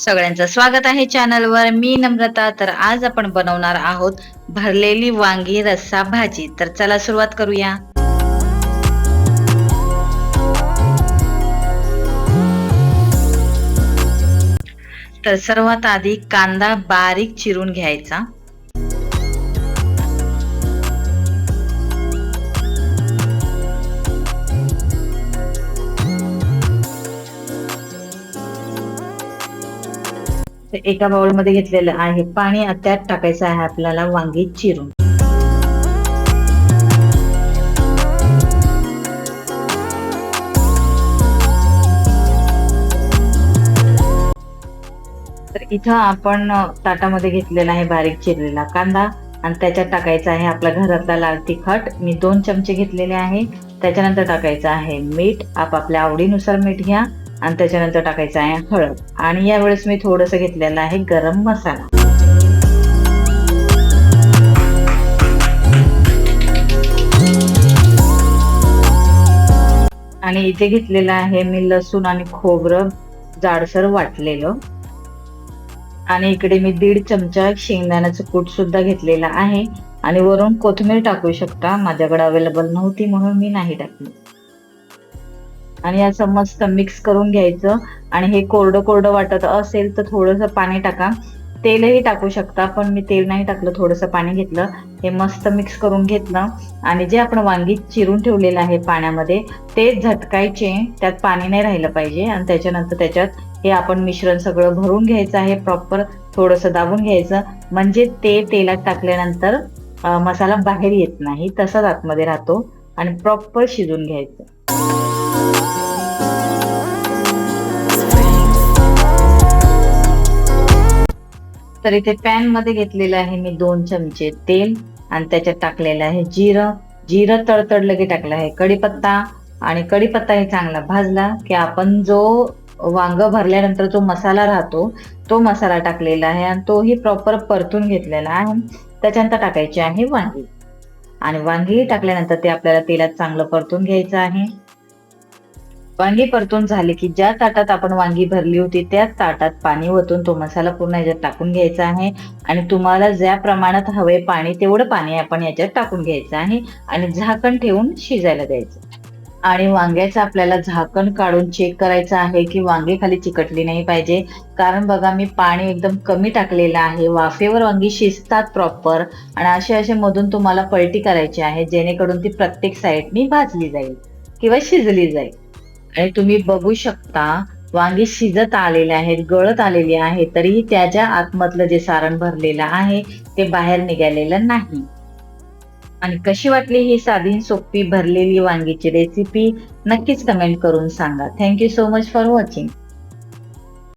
सगळ्यांचं स्वागत आहे चॅनलवर. मी नम्रता तर आज आपण बनवणार आहोत भरलेली वांगी रस्सा भाजी. तर चला सुरुवात करूया. तर सर्वात आधी कांदा बारीक चिरून घ्यायचा. एका बाउलमध्ये घेतलेलं आहे. पाणी त्यात टाकायचं आहे आपल्याला वांगी चिरून. तर इथं आपण ताटामध्ये घेतलेला आहे बारीक चिरलेला कांदा आणि त्याच्यात टाकायचा आहे आपला घरातला लाल तिखट. मी दोन चमचे घेतलेले आहे. त्याच्यानंतर टाकायचं आहे मीठ. आपापल्या आवडीनुसार मीठ घ्या. आणि त्याच्यानंतर टाकायचं आहे हळद. आणि यावेळेस मी थोडस घेतलेलं आहे गरम मसाला. आणि इथे घेतलेलं आहे मी लसूण आणि खोबरं जाडसर वाटलेलं. आणि इकडे मी दीड चमचा शेंगदाण्याचं कूट सुद्धा घेतलेला आहे. आणि वरून कोथिंबीर टाकू शकता. माझ्याकडे अवेलेबल नव्हती म्हणून मी नाही टाकली. आणि असं मस्त मिक्स करून घ्यायचं. आणि हे कोरडं कोरडं वाटत असेल तर थोडंसं पाणी टाका. तेलही टाकू शकता पण मी तेल नाही टाकलं थोडंसं पाणी घेतलं. हे मस्त मिक्स करून घेतलं. आणि जे आपण वांगी चिरून ठेवलेलं आहे पाण्यामध्ये ते झटकायचे त्यात पाणी नाही राहिलं पाहिजे. आणि त्याच्यानंतर त्याच्यात हे आपण मिश्रण सगळं भरून घ्यायचं आहे प्रॉपर थोडंसं दाबून घ्यायचं. म्हणजे ते तेलात टाकल्यानंतर मसाला बाहेर येत नाही तसाच आतमध्ये राहतो. आणि प्रॉपर शिजून घ्यायचं. तर इथे पॅनमध्ये घेतलेलं आहे मी दोन चमचे तेल आणि त्याच्यात टाकलेलं आहे जिरं. जिरं तडतडलं की टाकलं आहे. कढीपत्ता आणि कढीपत्ता हे चांगला भाजला की आपण जो वांग भरल्यानंतर जो मसाला राहतो तो मसाला टाकलेला आहे आणि तोही प्रॉपर परतून घेतलेला आहे. त्याच्यानंतर टाकायची आहे वांगी. आणि वांगी टाकल्यानंतर ते आपल्याला तेलात चांगलं परतून घ्यायचं आहे. वांगी परतून झाले की ज्या ताटात आपण वांगी भरली होती त्याच ताटात पाणी ओतून तो मसाला पूर्ण याच्यात टाकून घ्यायचा आहे. आणि तुम्हाला ज्या प्रमाणात हवे पाणी तेवढं पाणी आपण याच्यात टाकून घ्यायचं आहे आणि झाकण ठेवून शिजायला द्यायचं. आणि वांग्याचं आपल्याला झाकण काढून चेक करायचं आहे की वांगे खाली चिकटली नाही पाहिजे. कारण बघा मी पाणी एकदम कमी टाकलेलं आहे. वाफेवर वांगी शिजतात प्रॉपर आणि असे असे मधून तुम्हाला पलटी करायची आहे जेणेकरून ती प्रत्येक साईडनी भाजली जाईल किंवा शिजली जाईल. आणि तुम्ही बघू शकता वांगी शिजत आलेले आहेत गळत आलेली आहे तरीही त्याच्या आतमधलं जे सारण भरलेलं आहे ते बाहेर निघालेलं नाही. आणि कशी वाटली ही साधी सोपी भरलेली वांगीची रेसिपी नक्कीच कमेंट करून सांगा. Thank you so much for watching